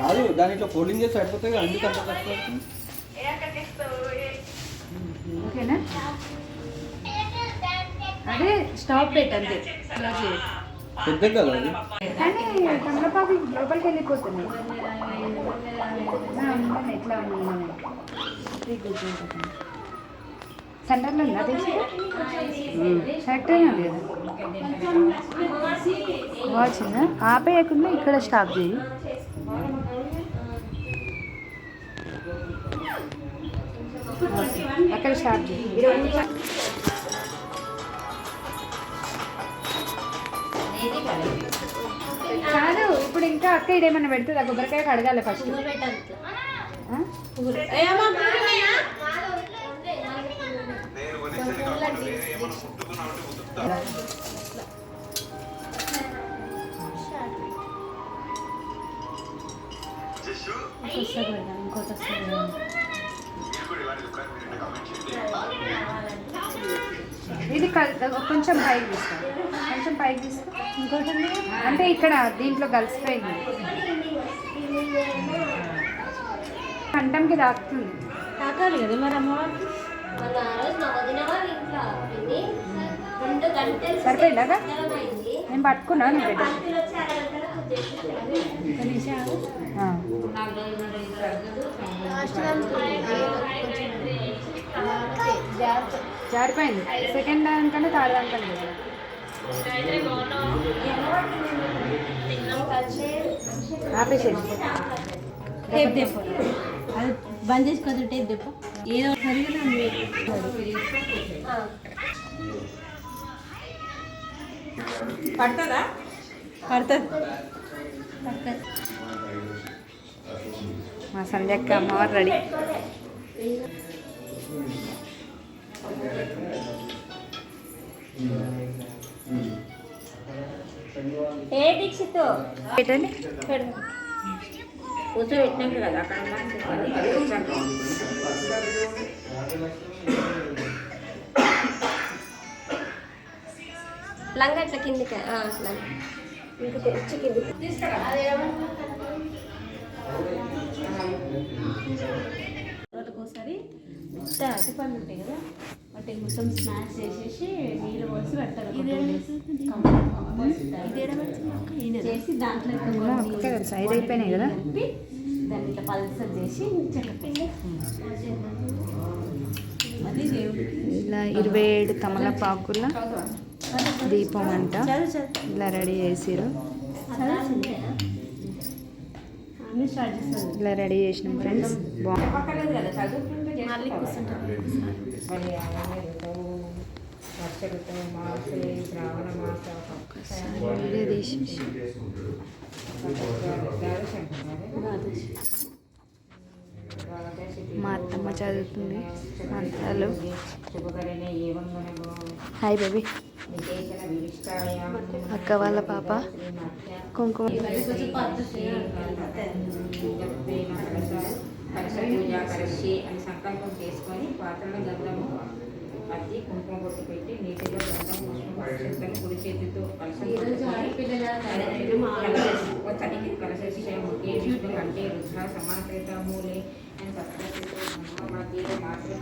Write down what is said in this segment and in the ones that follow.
కాదు దాని ఇట్లా ఫోల్డింగ్ చేసి సరిపోతుంది కదా? అందుకు అంత. ఓకేనా? అదే స్టాప్ పెట్ అంతే. చేయి. పెద్దది కదా. అది కానీ తమలపాకు లోపలికి వెళ్ళిపోతున్నాయి ఎట్లా సెంటర్లో ఉందా తెలిసి కరెక్ట్గానే ఉంది కదా వాచిందా ఆపేయకుండా ఇక్కడ స్టాప్ చేయి. అక్కడ చేయి. కాదు ఇప్పుడు ఇంకా అక్క ఇదేమన్నా పెడుతుందా కొబ్బరికాయ కడగాలి ఫస్ట్ కొంచెం పైకి తీసుకో. కొంచెం పైకి తీసుకో. ఇంకోటి. అంటే ఇక్కడ దీంట్లో కలిసిపోయింది. కంఠంకి తాకుతుంది. తాకాలి కదా మరి సరిపోయిందాక అయింది. నేను పట్టుకున్నాను నువ్వు పెట్టు. భక్తులు జారిపోయింది. సెకండ్ దానికంటే థర్డ్ దానికంటే కదా. ఆపేసేది టేప్ తెప్పు అది బంద్ చేసి కొద్దిగా టేప్ తెప్పు ఏదో సరిగా ఉంది పడుతుందా? పడుతుంది. మా సంధ్యక్క అమ్మవారు రెడీ. ఏ దీక్షిత్? పెట్టండి. కూర్చోబెట్టినాక కదా అక్కడ లంగా ఇట్లా కిందికి ఇంకా తెచ్చి కిందికి. ఒకసారి మొత్తం అరటిపండు ఉంటాయి కదా. మొత్తం స్మాష్ చేసేసి నీళ్ళు పోసి చేసి దాంట్లో అయిపోయినాయి కదా? కలిపి దాన్ని ఇట్లా పల్సర్ చేసి ఇలా ఇరవై ఏడు తమలపాకుల దీపం అంట. ఇలా రెడీ చేసిరు ఇలా రెడీ చేసినాం ఫ్రెండ్స్ బాగుంది ఋతువు వర్ష ఋతువు మార్చి శ్రావణ మాసం తీసేసి మా అత్తమ్మ చదువుతుంది మంత్రాలు. హాయ్ బేబీ అక్క వాళ్ళ పాప. కుంకుమ. కలశ పూజ కలశి అని సంకల్పం చేసుకొని పాత్రలో గంధము అద్ది కుంకుమ బొట్టు పెట్టి నీటిలో గంధం పుష్పం పక్షులను కుడి చేతితో కలశకి కలశం ఏ విష్ణు కంటే రుద్ర సమానకృతమూలే అని సప్తశితో మధ్యలో మాతృ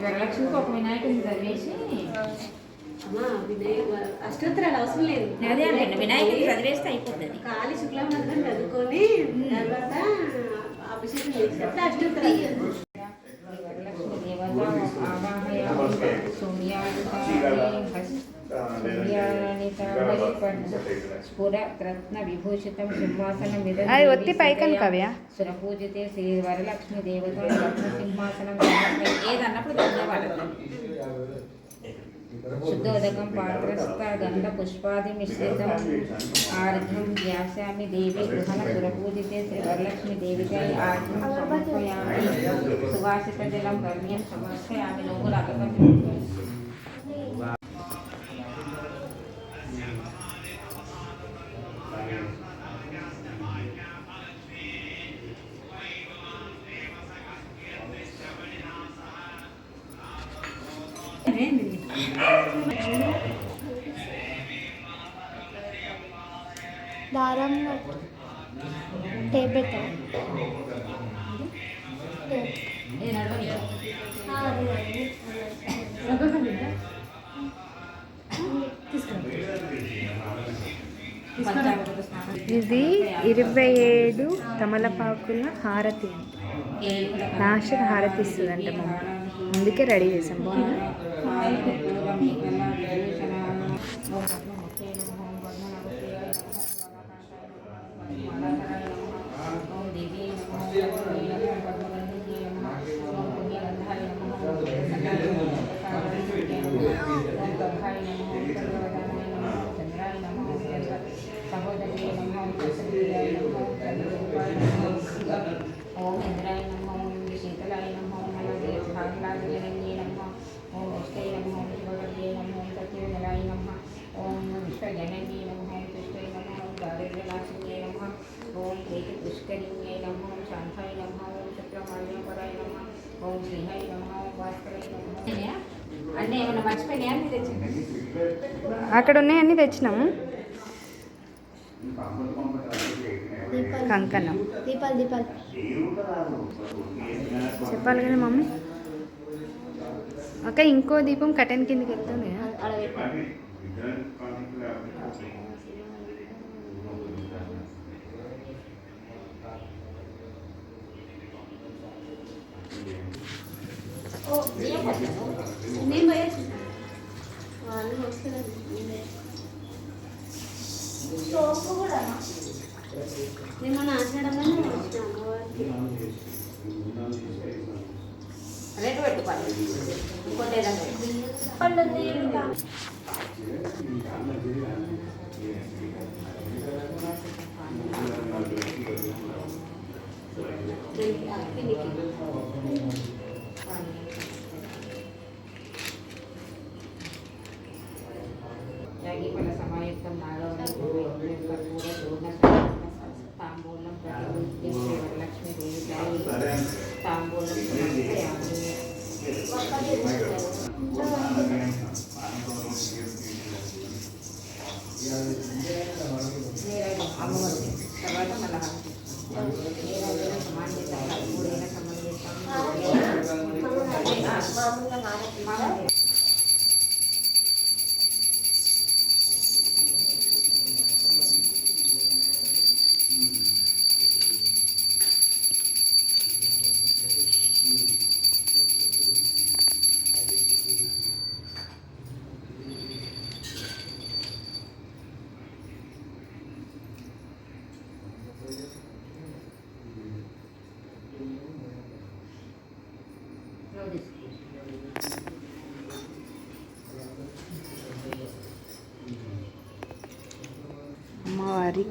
వరలక్ష్మికి ఒక వినాయకుడిని చదివేసి అష్టోత్తరాలు అవసరం లేదు. అదే అంటే వినాయకుడిని చదివేస్తే అయిపోతుంది. ఖాళీ శుక్లామంత్రం చదువుకొని తర్వాత అభిషేకం చేసినప్పుడు అష్టోత్తరాలు. అది ఒత్తి పైకను కవ్య. సురపూజితే శ్రీ వరలక్ష్మి దేవత రత్న సింహాసనం ఏదన్నప్పుడు ధన్యవాదాలు शुद्धोदकं पात्रस्थगन्धपुष्पादिमिश्रितम् आर्घ्यं ज्ञास्यामि देवी गृहणसुरपूजिते श्रीवरलक्ष्मीदेविकाय आर्घ्यं समर्पयामि। सुवासितजलं गर्म्यं समर्पयामि। लोकरागतं దారం టేప్ పెట్టాం ఇది ఇరవై ఏడు తమలపాకుల హారతి. లాస్ట్ హారతి ఇస్తుందంట మమ్మీ అందుకే రెడీ చేసాం బాగుంది ఓం ఇంద్రాయ నమ ఓం శీతలాయ నమ ఓం అలాగే భాగలాజనన్యే నమ ఓం విష్ణయ నమ ఓం శివగర్యే నమ ఓం సత్యవదలాయ నమ ఓం విశ్వజనన్యే నమ ఓం కృష్ణయ నమ ఓం దారిద్ర్యనాశిన్యే నమ ఓం ప్రీతి పుష్కరిణ్యే నమ ఓం శాంతాయ నమ ఓం శుక్రమాల్యపరాయ నమ ఓం శ్రీహాయ నమ ఓం భాస్కరాయ నమ అన్నీ ఏమైనా మర్చిపోయినాయా మీరు తెచ్చింది అక్కడ ఉన్నాయన్నీ తెచ్చినాము. కంకణం. దీపాలు దీపాలు. చెప్పాలి కదా మమ్మీ. అక్క ఇంకో దీపం కటన్ కిందకి వెళ్తుంది. నేను వచ్చిన అమ్మవారికి రెండు పెట్టుకోవాలి ఇంకోటి ఏదైనా నీరాజం అమ్మవారి తర్వాత మళ్ళీ నీరాజన సమాన్యత కర్పూరేణ సమన్వితం మామూలుగా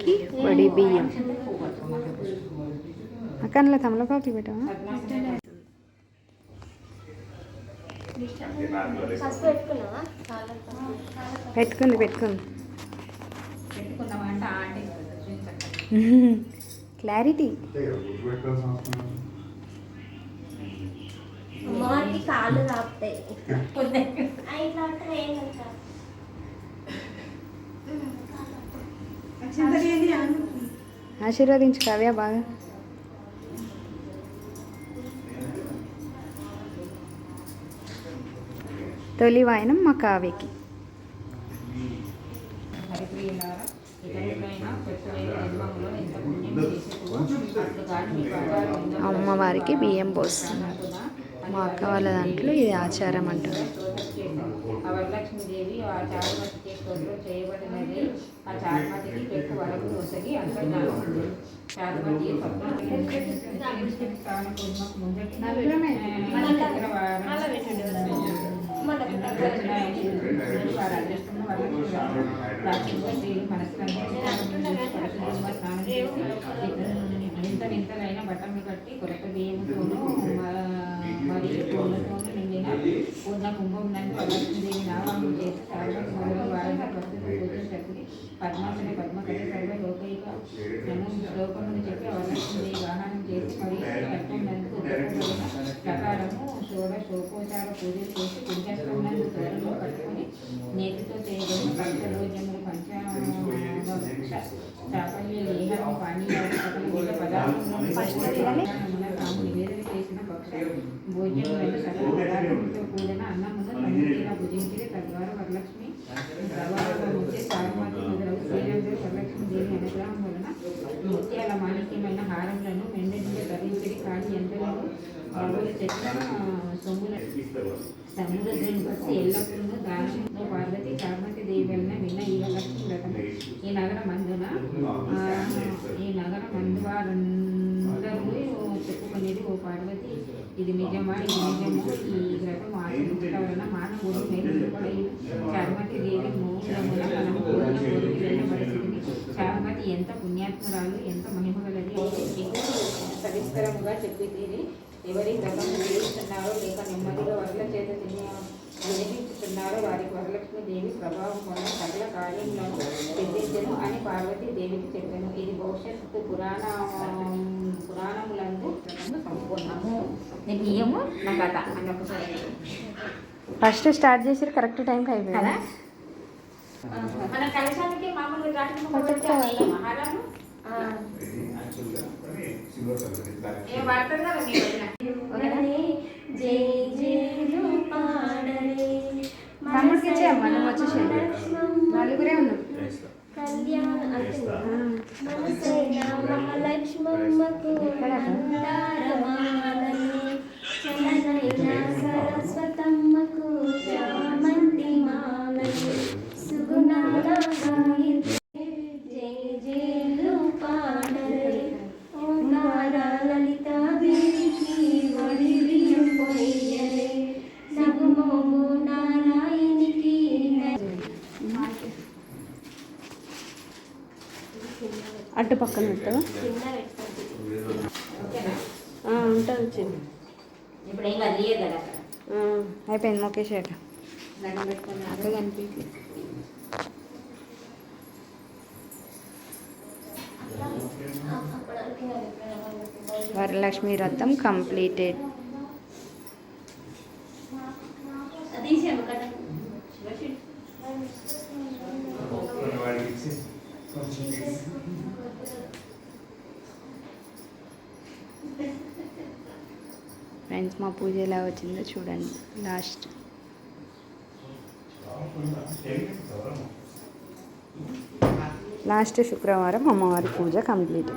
అమ్మవారికి వడి బియ్యం. అక్క అందులో తమలపాకులు పెట్టావా. పెట్టుకుంది పెట్టుకుంది. క్లారిటీ. కాళ్ళు. ఆశీర్వదించు కావ్య బాగా. తొలి వాయనం మా కావ్యకి. అమ్మవారికి బియ్యం పోస్తున్నారు మా అక్క వాళ్ళ దాంట్లో ఇది ఆచారం అంటారు. ఆ చారుమతికి పెట్టు వరకు వసగి అంతర్జాతుంది చారుమతి ఇంత వింతలైన బట్టలు కట్టి కొరత బియ్యంతోనూ పూలతోనూ నిండిన పూర్ణ కుంభం దేవి నామం వారంగా ప్రస్తుతం పూజలు చెప్పి సర్వ లోకైక శ్లోకమును చెప్పి అవలక్షణి వాహనం చేసి మరియు పట్టుకున్నందుకు ప్రకారము షోడశోకోచార పూజలు చేసి నేతితో చేయబడిన పంచభోజములు పంచాంగ చాపల్య లేహము పదార్థం పదార్థములతో కూడిన అన్నమును సమృద్ధిగా భుజించి తద్వారా వరలక్ష్మి ప్రభావం వచ్చే సాగుమతి మొదలగు శ్రీరంగ వరలక్ష్మి దేవి అనుగ్రహం వలన ముత్యాల మాణిక్యమైన హారములను మెండెండుగా ధరించడి కాని ఎంతలను బాబుల చెట్ల సొమ్ముల సముద్రం బస్సు ఎల్లప్పుడూ పార్వతి చార్మతి దేవి వలన విన్న ఈ లక్ష్మి వ్రతం ఈ నగర మందున ఆ, ఈ నగర మందు వారందరూ చెప్పుకునేది ఓ పార్వతి ఇది నిజమా ఇది నిజము? ఈ గ్రహం ఆచరించడం వలన మానవుడు చార్మతి దేవి మూలమున మనం కోరిన చార్మతి ఎంత పుణ్యాత్మరాలు ఎంత మహిమగలది? సవిస్తరముగా చెప్పి తీరి ఎవరి గ్రహం చేస్తున్నారో లేక నెమ్మదిగా వరల చేత తినే వినిపించుతున్నారో వారికి వరలక్ష్మి దేవి ప్రభావం వల్ల సకల కార్యములను సిద్ధించను అని పార్వతీ దేవికి చెప్పాను ఇది భవిష్యత్తు పురాణ పురాణములందు సంపూర్ణము నేను బియ్యము నా కథ అని ఒకసారి ఫస్ట్ స్టార్ట్ చేసి కరెక్ట్ టైంకి అయిపోయింది కదా మన కలశానికి మామూలుగా మహారాజు ఏ వాడతారు కదా పక్కన ఉంటుంది చిన్న అయిపోయింది ముఖేష్ అట అక్క కనిపించలేదు. వరలక్ష్మి వ్రతం కంప్లీటెడ్ తీసాము కదా ఫ్రెండ్స్ మా పూజ ఎలా వచ్చిందో చూడండి. లాస్ట్ లాస్ట్ శుక్రవారం అమ్మవారి పూజ కంప్లీట్.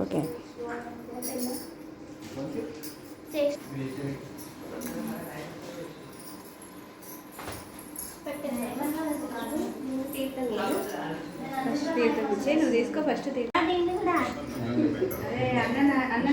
ఓకే. ఫస్ట్ తీర్థం ఇచ్చే నువ్వు తీసుకో ఫస్ట్ తీర్థం. అన్న అన్న